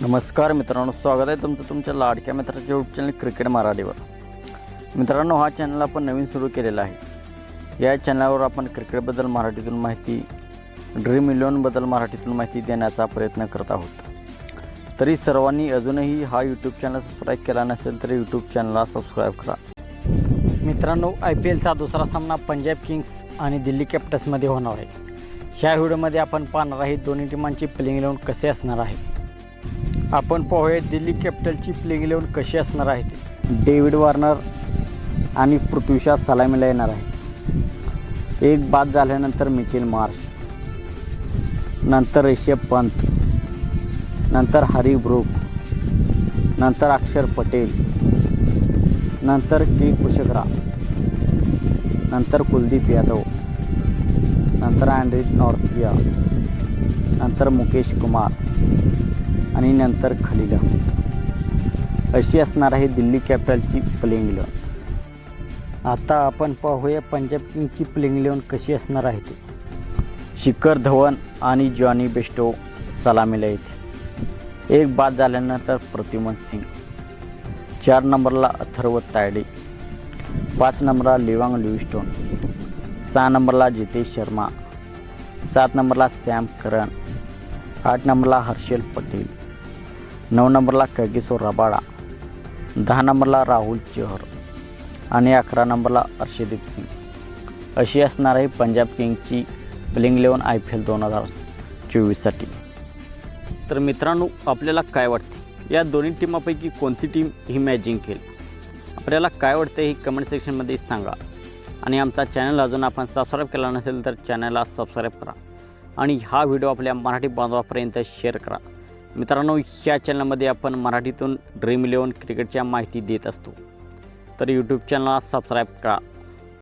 नमस्कार मित्रांनो स्वागत आहे तुमचं तुमच्या लाडक्या मित्राच्या यूट्यूब चॅनल क्रिकेट मराठीवर. मित्रांनो हा चॅनल आपण नवीन सुरू केलेला आहे. या चॅनलवर आपण क्रिकेटबद्दल मराठीतून माहिती ड्रीम इलेवनबद्दल मराठीतून माहिती देण्याचा प्रयत्न करत आहोत. तरी सर्वांनी अजूनही हा यूट्यूब चॅनल सबस्क्राईब केला नसेल तर यूट्यूब चॅनलला सबस्क्राईब करा. मित्रांनो आय पी एलचा दुसरा सामना पंजाब किंग्स आणि दिल्ली कॅपिटल्समध्ये होणार आहे. ह्या व्हिडिओमध्ये आपण पाहणार आहे दोन्ही टीमांची प्लेइंग इलेवन कसे असणार आहे. आपण पाहूया दिल्ली कॅपिटलची प्लेइंग इलेवन कशी असणार आहे ते. डेव्हिड वॉर्नर आणि पृथ्वीशा सलामीला येणार आहे. एक बाद झाल्यानंतर मिचेल मार्श नंतर ऋषभ पंत नंतर हरी ब्रूक नंतर अक्षर पटेल नंतर के कुशकरा नंतर कुलदीप यादव नंतर अँड्रिक नॉर्थिया नंतर मुकेश कुमार आणि नंतर खाली अहमद अशी असणार आहे दिल्ली कॅपिटलची प्लेइंग इलेवन आता आपण पाहूया पंजाब किंगची प्लेइंग इलेवन कशी असणार आहे ते. शिखर धवन आणि जॉनी बेस्टो सलामीला येते. एक बाद झाल्यानंतर प्रतिमन सिंग. चार नंबरला अथर्व तायडे. पाच नंबरला लिवांग लिव्हिस्टोन. सहा नंबरला जितेश शर्मा. सात नंबरला सॅम करन आठ नंबरला हर्षल पटेल. नऊ नंबरला कगिसो रबाडा दहा नंबरला राहुल चहर आणि अकरा नंबरला अर्षदीप सिंग. अशी असणार आहे Punjab किंगची playing eleven I P L दोन हजार चोवीससाठी. तर मित्रांनो आपल्याला काय वाटते? या दोन्ही टीमापैकी कोणती टीम ही मॅच जिंकेल आपल्याला काय वाटतं हे कमेंट सेक्शनमध्ये सांगा. आणि आमचा चॅनल अजून आपण सबस्क्राईब केला नसेल तर चॅनलला सबस्क्राईब करा. आणि हा व्हिडिओ आपल्या मराठी बांधवापर्यंत शेअर करा. मित्रांनो ह्या चॅनलमध्ये आपण मराठीतून ड्रीम इलेवन क्रिकेटच्या माहिती देत असतो. तर यूट्यूब चॅनलला सबस्क्राईब करा.